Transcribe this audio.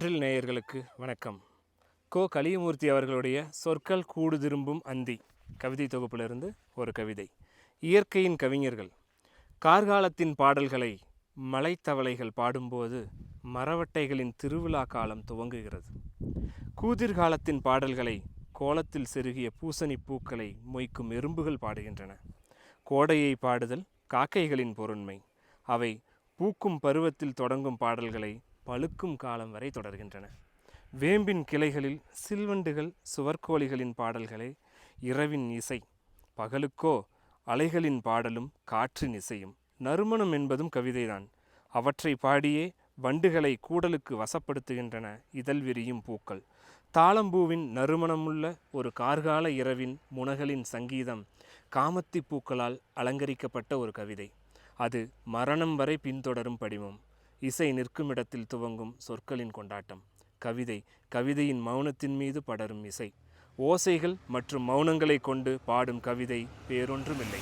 Drill நேயர்களுக்கு வணக்கம். கோ. கலியமூர்த்தி அவர்களுடைய சொற்கள் கூடு திரும்பும் அந்தி கவிதை தொகுப்பிலிருந்து ஒரு கவிதை. இயற்கையின் கவிஞர்கள் கார்காலத்தின் பாடல்களை மலைத்தவளைகள் பாடும்போது மரவட்டைகளின் திருவிழா காலம் துவங்குகிறது. கூதிர்காலத்தின் பாடல்களை கோலத்தில் செருகிய பூசணி பூக்களை மொய்க்கும் எறும்புகள் பாடுகின்றன. கோடையை பாடுதல் காக்கைகளின் பொருண்மை. அவை பூக்கும் பருவத்தில் தொடங்கும் பாடல்களை பழுக்கும் காலம் வரை தொடர்கின்றன. வேம்பின் கிளைகளில் சில்வண்டுகள் சுவர்கோழிகளின் பாடல்களே இரவின் இசை பகலுக்கோ அலைகளின் பாடலும் காற்றின் இசையும். நறுமணம் என்பதும் கவிதைதான். அவற்றை பாடியே வண்டுகளை கூடலுக்கு வசப்படுத்துகின்றன இதழ் விரியும் பூக்கள். தாளம்பூவின் நறுமணமுள்ள ஒரு கார்கால இரவின் முனகளின் சங்கீதம் காமத்தி பூக்களால் அலங்கரிக்கப்பட்ட ஒரு கவிதை. அது மரணம் வரை பின்தொடரும் படிமம் இசை நிற்கும் இடத்தில் துவங்கும் சொற்களின் கொண்டாட்டம். கவிதை கவிதையின் மௌனத்தின் மீது படரும் இசை. ஓசைகள் மற்றும் மௌனங்களை கொண்டு பாடும் கவிதை வேறொன்றுமில்லை.